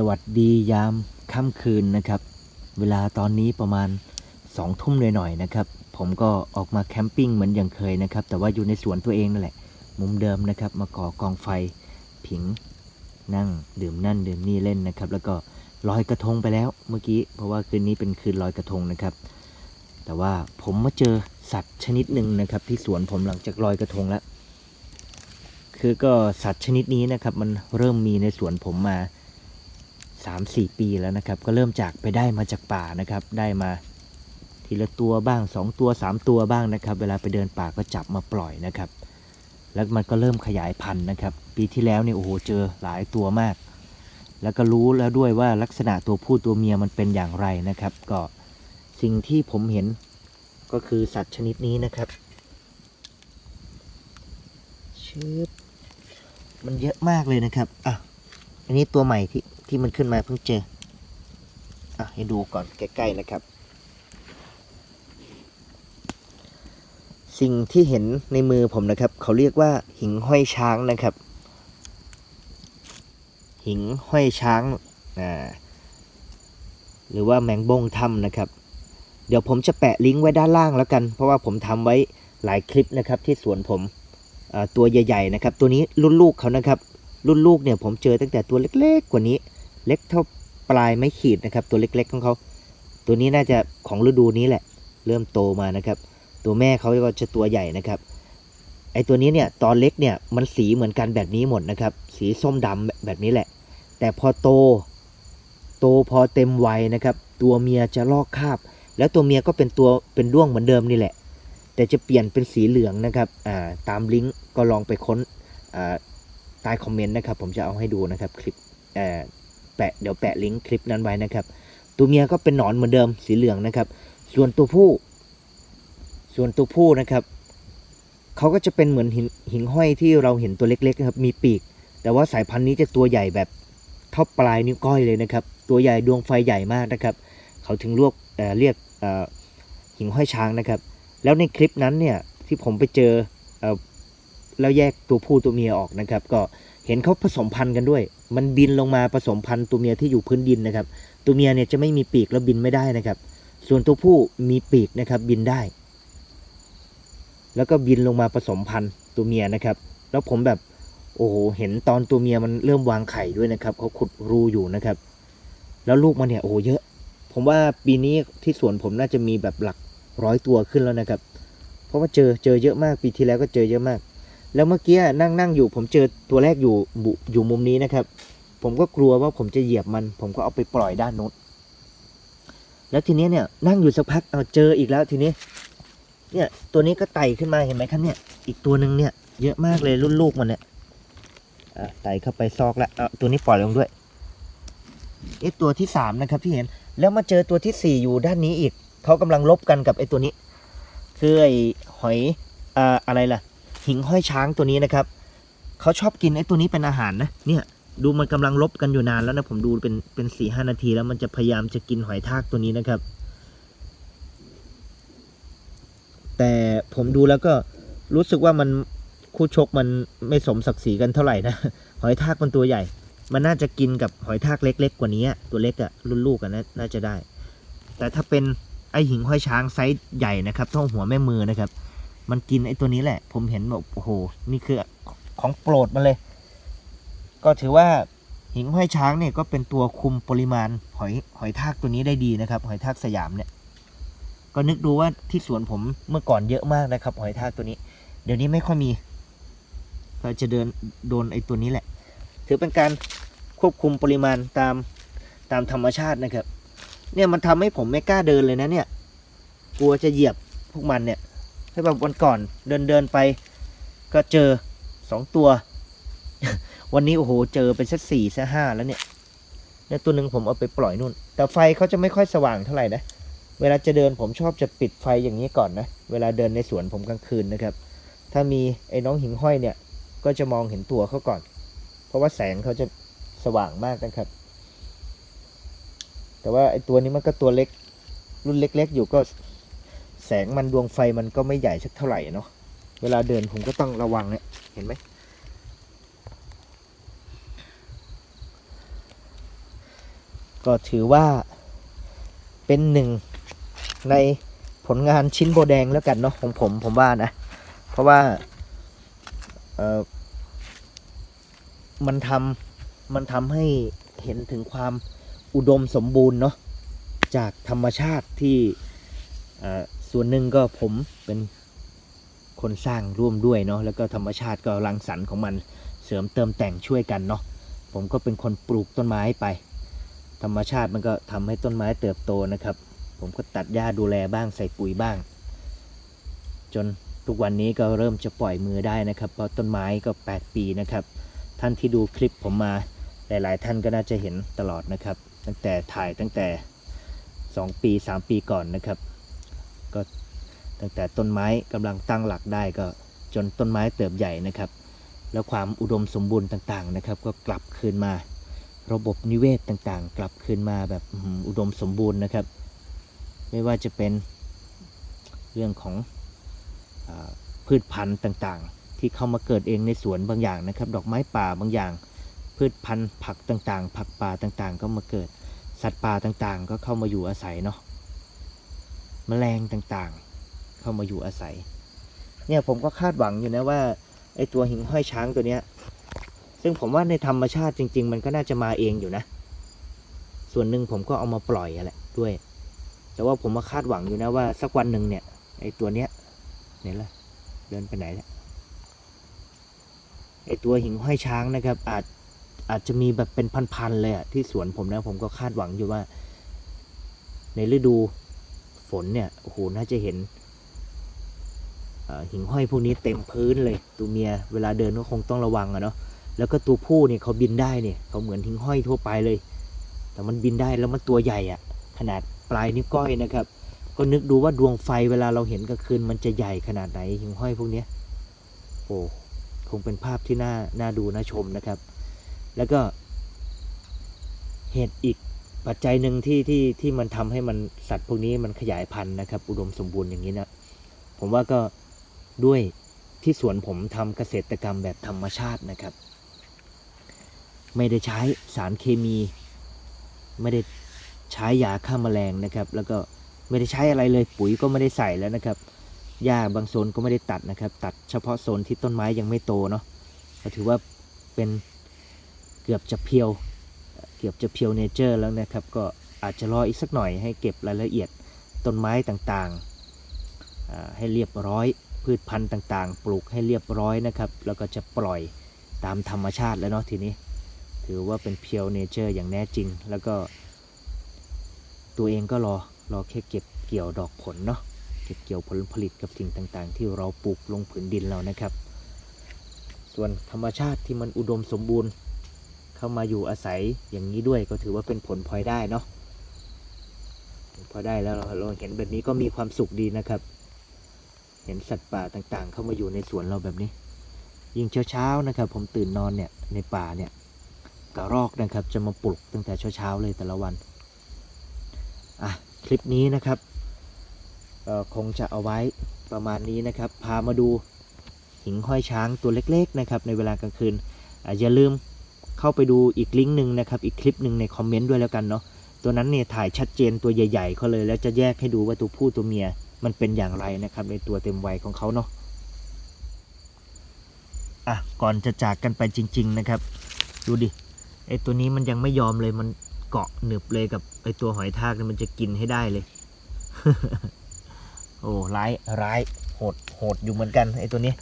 สวัสดียามค่ำคืนนะครับ เวลาตอนนี้ประมาณสองทุ่มหน่อยๆนะครับ ผมก็ออกมาแคมปิ้งเหมือนอย่างเคยนะครับ แต่ว่าอยู่ในสวนตัวเองนั่นแหละ มุมเดิมนะครับ มาก่อกองไฟ ผิง นั่ง ดื่มนั่นดื่มนี่เล่นนะครับ แล้วก็ลอยกระทงไปแล้วเมื่อกี้ เพราะว่าคืนนี้เป็นคืนลอยกระทงนะครับ แต่ว่าผมมาเจอสัตว์ชนิดหนึ่งนะครับ ที่สวนผมหลังจากลอยกระทงแล้ว คือก็สัตว์ชนิดนี้นะครับ มันเริ่มมีในสวนผมมา 3-4 ปีแล้วนะครับ ก็เริ่มจากไปได้มาจากป่านะครับ ได้มาทีละตัวบ้าง 2 ตัว 3 ตัวบ้างนะครับ เวลาไปเดินป่าก็จับมาปล่อยนะครับ แล้วมันก็เริ่มขยายพันธุ์นะครับ ปีที่แล้วเนี่ยโอ้โหเจอหลายตัวมาก แล้วก็รู้แล้วด้วยว่าลักษณะตัวผู้ตัวเมียมันเป็นอย่างไรนะครับ ก็สิ่งที่ผมเห็นก็คือสัตว์ชนิดนี้นะครับชืบมันเยอะมากเลยนะครับอะ อันนี้ตัวใหม่ที่ที่มันขึ้นมาเพิ่งเจอ อะให้ดูก่อนใกล้ๆนะครับ สิ่งที่เห็นในมือผมนะครับ เขาเรียกว่าหิงห้อยช้างนะครับ หิงห้อยช้างอ่าหรือว่าแมงบงถ้ำนะครับ เดี๋ยวผมจะแปะลิงก์ไว้ด้านล่างแล้วกัน เพราะว่าผมทำไว้หลายคลิปนะครับที่สวนผมตัวใหญ่ ๆ นะครับ ตัวนี้รุ่นลูกเขานะครับ รุ่นลูกเนี่ยผมเจอตั้งแต่ตัวเล็กๆ กว่านี้ เล็กเท่าปลายไม้ขีดนะครับ ตัวเล็กๆของเขา ตัวนี้น่าจะของฤดูนี้แหละ เริ่มโตมานะครับ ตัวแม่เขาก็จะตัวใหญ่นะครับไอตัวนี้เนี่ยตอนเล็กเนี่ยมันสีเหมือนกันแบบนี้หมดนะครับ สีส้มดำแบบนี้แหละ แต่พอโตโตพอเต็มวัยนะครับ ตัวเมียจะลอกคราบ แล้วตัวเมียก็เป็นตัวเป็นด้วงเหมือนเดิมนี่แหละ แต่จะเปลี่ยนเป็นสีเหลืองนะครับอ่าตามลิงก์ก็ลองไปค้นอ่า ใต้คอมเมนต์นะครับ ผมจะเอาให้ดูนะครับคลิปเอ่อแปะเดี๋ยวแปะลิงก์คลิปนั้นไว้นะครับ ตัวเมียก็เป็นหนอนเหมือนเดิมสีเหลืองนะครับ ส่วนตัวผู้ ส่วนตัวผู้นะครับเขาก็จะเป็นเหมือนหินหิงห้อยที่เราเห็นตัวเล็กๆนะครับ มีปีก แต่ว่าสายพันธุ์นี้จะตัวใหญ่แบบเท่าปลายนิ้วก้อยเลยนะครับ ตัวใหญ่ดวงไฟใหญ่มากนะครับ เขาถึงเรียกเเรียกหิงห้อยช้างนะครับ แล้วในคลิปนั้นเนี่ยที่ผมไปเจอเอ่อ แล้วแยกตัวผู้ตัวเมียออกนะครับ ก็เห็นเขาผสมพันธุ์กันด้วย มันบินลงมาผสมพันธุ์ตัวเมียที่อยู่พื้นดินนะครับ ตัวเมียเนี่ยจะไม่มีปีกแล้วบินไม่ได้นะครับ ส่วนตัวผู้มีปีกนะครับบินได้ แล้วก็บินลงมาผสมพันธุ์ตัวเมียนะครับ แล้วผมแบบโอ้โหเห็นตอนตัวเมียมันเริ่มวางไข่ด้วยนะครับเขาขุดรูอยู่นะครับ แล้วลูกมันเนี่ยโอ้โหเยอะ ผมว่าปีนี้ที่สวนผมน่าจะมีแบบหลักร้อยตัวขึ้นแล้วนะครับ เพราะว่าเจอเจอเยอะมากปีที่แล้วก็เจอเยอะมาก แล้วเมื่อกี้นั่งนั่งอยู่ ผมเจอตัวแรกอยู่บุอยู่มุมนี้นะครับ ผมก็กลัวว่าผมจะเหยียบมัน ผมก็เอาไปปล่อยด้านโน้นแล้วทีนี้เนี่ยนั่งอยู่สักพักเอาเจออีกแล้วทีนี้ เนี่ยตัวนี้ก็ไต่ขึ้นมาเห็นไหมครับเนี่ย อีกตัวหนึ่งเนี่ยเยอะมากเลยรุ่นลูกมันเนี่ยอะไต่เข้าไปซอกแล้วเอาตัวนี้ปล่อยลงด้วยไอ้ตัวที่สามนะครับที่เห็นแล้วมาเจอตัวที่สี่อยู่ด้านนี้อีกเขากำลังลบกันกับไอ้ตัวนี้คือไอ้หอยอ่าอะไรล่ะ หิงห้อยช้างตัวนี้นะครับเขาชอบกินไอ้ตัวนี้เป็นอาหารนะเนี่ยดูมันกำลังลบกันอยู่นานแล้วนะผมดูเป็นเป็นสี่ห้านาทีแล้วมันจะพยายามจะกินหอยทากตัวนี้นะครับ แต่ผมดูแล้วก็รู้สึกว่ามันคู่ชกมันไม่สมศักดิ์ศรีกันเท่าไหร่นะหอยทากมันตัวใหญ่ มันน่าจะกินกับหอยทากเล็ก ๆ กว่านี้ตัวเล็กอะรุ่นลูกอะน่าน่าจะได้ แต่ถ้าเป็นไอหิงห้อยช้างไซส์ใหญ่นะครับเท่าหัวแม่มือนะครับ มันกินไอ้ตัวนี้แหละ ผมเห็นแบบโอ้โห นี่คือของโปรดมันเลย ก็ถือว่าหิงห้อยช้างเนี่ยก็เป็นตัวคุมปริมาณหอยหอยทากตัวนี้ได้ดีนะครับ หอยทากสยามเนี่ย ก็นึกดูว่าที่สวนผมเมื่อก่อนเยอะมากนะครับ หอยทากตัวนี้ เดี๋ยวนี้ไม่ค่อยมีก็จะเดินโดนไอ้ตัวนี้แหละ ถือเป็นการควบคุมปริมาณตามตามธรรมชาตินะครับ เนี่ยมันทำให้ผมไม่กล้าเดินเลยนะเนี่ย กลัวจะเหยียบพวกมันเนี่ย ถ้าแบบวันก่อนเดินเดินไป ก็เจอสองตัว วันนี้โอ้โหเจอไปสักสี่สักห้าแล้วเนี่ยเนี่ยตัวหนึ่งผมเอาไปปล่อยนู่น แต่ไฟเขาจะไม่ค่อยสว่างเท่าไหร่นะ เวลาจะเดินผมชอบจะปิดไฟอย่างนี้ก่อนนะ เวลาเดินในสวนผมกลางคืนนะครับ ถ้ามีไอ้น้องหิงห้อยเนี่ย ก็จะมองเห็นตัวเขาก่อน เพราะว่าแสงเขาจะสว่างมากนะครับ แต่ว่าไอ้ตัวนี้มันก็ตัวเล็ก รุ่นเล็ก ๆ อยู่ก็ แสงมันดวงไฟมันก็ไม่ใหญ่สักเท่าไหร่เนาะเวลาเดินผมก็ต้องระวังเนี่ยเห็นไหมก็ถือว่าเป็นหนึ่งในผลงานชิ้นโบแดงแล้วกันเนาะของผมผมว่านะ เพราะว่าเออมันทำมันทำให้เห็นถึงความอุดมสมบูรณ์เนาะจากธรรมชาติที่เอ่อ ส่วนหนึ่งก็ผมเป็นคนสร้างร่วมด้วยเนาะแล้วก็ธรรมชาติก็รังสรรค์ของมันเสริมเติมแต่งช่วยกันเนาะผมก็เป็นคนปลูกต้นไม้ไป ธรรมชาติมันก็ทำให้ต้นไม้เติบโตนะครับ ผมก็ตัดหญ้าดูแลบ้างใส่ปุ๋ยบ้าง จนทุกวันนี้ก็เริ่มจะปล่อยมือได้นะครับ เพราะต้นไม้ก็ 8 ปีนะครับ ท่านที่ดูคลิปผมมาหลาย ๆ ท่านก็น่าจะเห็นตลอดนะครับ ตั้งแต่ถ่ายตั้งแต่ 2 ปี 3 ปีก่อนนะครับ ก็ตั้งแต่ต้นไม้กำลังตั้งหลักได้ก็จนต้นไม้เติบใหญ่นะครับ แล้วความอุดมสมบูรณ์ต่างๆนะครับ ก็กลับคืนมา ระบบนิเวศต่างๆ กลับคืนมาแบบอุดมสมบูรณ์นะครับ ไม่ว่าจะเป็นเรื่องของอพืชพันธุ์ต่างๆ ที่เข้ามาเกิดเองในสวนบางอย่างนะครับ ดอกไม้ป่าบางอย่าง พืชพันธุ์ผักต่างๆ ผักป่าต่างๆ ก็มาเกิดสัตว์ป่าต่างๆ ก็เข้ามาอยู่อาศัยเนาะ แมลงต่างๆ เข้ามาอยู่อาศัย เนี่ยผมก็คาดหวังอยู่นะว่าไอตัวหิ่งห้อยช้างตัวเนี้ย ซึ่งผมว่าในธรรมชาติจริง ๆ มันก็น่าจะมาเองอยู่นะ ส่วนหนึ่งผมก็เอามาปล่อยแหละด้วย แต่ว่าผมมาคาดหวังอยู่นะว่าสักวันหนึ่งเนี่ยไอตัวเนี้ยเนี่ยละเดินไปไหนละไอตัวหิ่งห้อยช้างนะครับ อาจอาจจะมีแบบเป็นพันๆเลยอะที่สวนผมนะ ผมก็คาดหวังอยู่ว่า ในฤดู ฝนเนี่ยโอ้โหน่าจะเห็นหิ่งห้อยพวกนี้เต็มพื้นเลย ตัวเมียเวลาเดินก็คงต้องระวังอะเนาะแล้วก็ตัวผู้เนี่ยเขาบินได้เนี่ยเขาเหมือนหิ่งห้อยทั่วไปเลย แต่มันบินได้แล้วมันตัวใหญ่อะขนาดปลายนิ้วก้อยนะครับ ก็นึกดูว่าดวงไฟเวลาเราเห็นกลางคืนมันจะใหญ่ขนาดไหนหิ่งห้อยพวกนี้โอ้คงเป็นภาพที่น่าน่าดูน่าชมนะครับ แล้วก็เหตุอีก ปัจจัยหนึ่งที่ที่ที่มันทำให้มันสัตว์พวกนี้มันขยายพันธุ์นะครับ อุดมสมบูรณ์อย่างนี้นะผมว่าก็ด้วยที่สวนผมทำเกษตรกรรมแบบธรรมชาตินะครับ ไม่ได้ใช้สารเคมี ไม่ได้ใช้ยาฆ่าแมลงนะครับ แล้วก็ไม่ได้ใช้อะไรเลยปุ๋ยก็ไม่ได้ใส่แล้วนะครับหญ้าบางโซนก็ไม่ได้ตัดนะครับ ตัดเฉพาะโซนที่ต้นไม้ยังไม่โตเนาะก็ถือว่าเป็นเกือบจะเพียว เกือบจะเพียวเนเจอร์แล้วนะครับ ก็อาจจะรออีกสักหน่อยให้เก็บรายละเอียดต้นไม้ต่างๆ ให้เรียบร้อย พืชพันธุ์ต่างๆ ปลูกให้เรียบร้อยนะครับ แล้วก็จะปล่อยตามธรรมชาติแล้วเนาะทีนี้ ถือว่าเป็นเพียวเนเจอร์อย่างแน่จริง แล้วก็ ตัวเองก็รอรอแค่เก็บเกี่ยวดอกผลเนาะเก็บเกี่ยวผลผลิตกับสิ่งต่างๆ ที่เราปลูกลงผืนดินเรานะครับ ส่วนธรรมชาติที่มันอุดมสมบูรณ์ เข้ามาอยู่อาศัยอย่างนี้ด้วยก็ถือว่าเป็นผลพลอยได้เนาะพอได้แล้วเราเห็นแบบนี้ก็มีความสุขดีนะครับ เห็นสัตว์ป่าต่างๆ เข้ามาอยู่ในสวนเราแบบนี้ ยิ่งเช้าๆนะครับ ผมตื่นนอนเนี่ยในป่าเนี่ยกระรอกนะครับ จะมาปลุกตั้งแต่เช้าๆเลยแต่ละวันอะคลิปนี้นะครับคงจะเอาไว้ประมาณนี้นะครับ พามาดูหิงห้อยช้างตัวเล็ก ๆ นะครับ ในเวลากลางคืนอะอย่าลืม เข้าไปดูอีกลิงก์หนึ่งนะครับ อีกคลิปหนึ่งในคอมเมนต์ด้วยแล้วกันเนาะตัวนั้นเนี่ยถ่ายชัดเจนตัวใหญ่ๆเขาเลยแล้วจะแยกให้ดูว่าตัวผู้ตัวเมียมันเป็นอย่างไรนะครับ ในตัวเต็มวัยของเขาเนาะอะก่อนจะจากกันไปจริง ๆนะครับ ดูดิไอตัวนี้มันยังไม่ยอมเลยมันเกาะหนึบเลยกับไอตัวหอยทากเนี่ยมันจะกินให้ได้เลย โอ้ร้ายร้ายโหดโหดอยู่เหมือนกันไอตัวนี้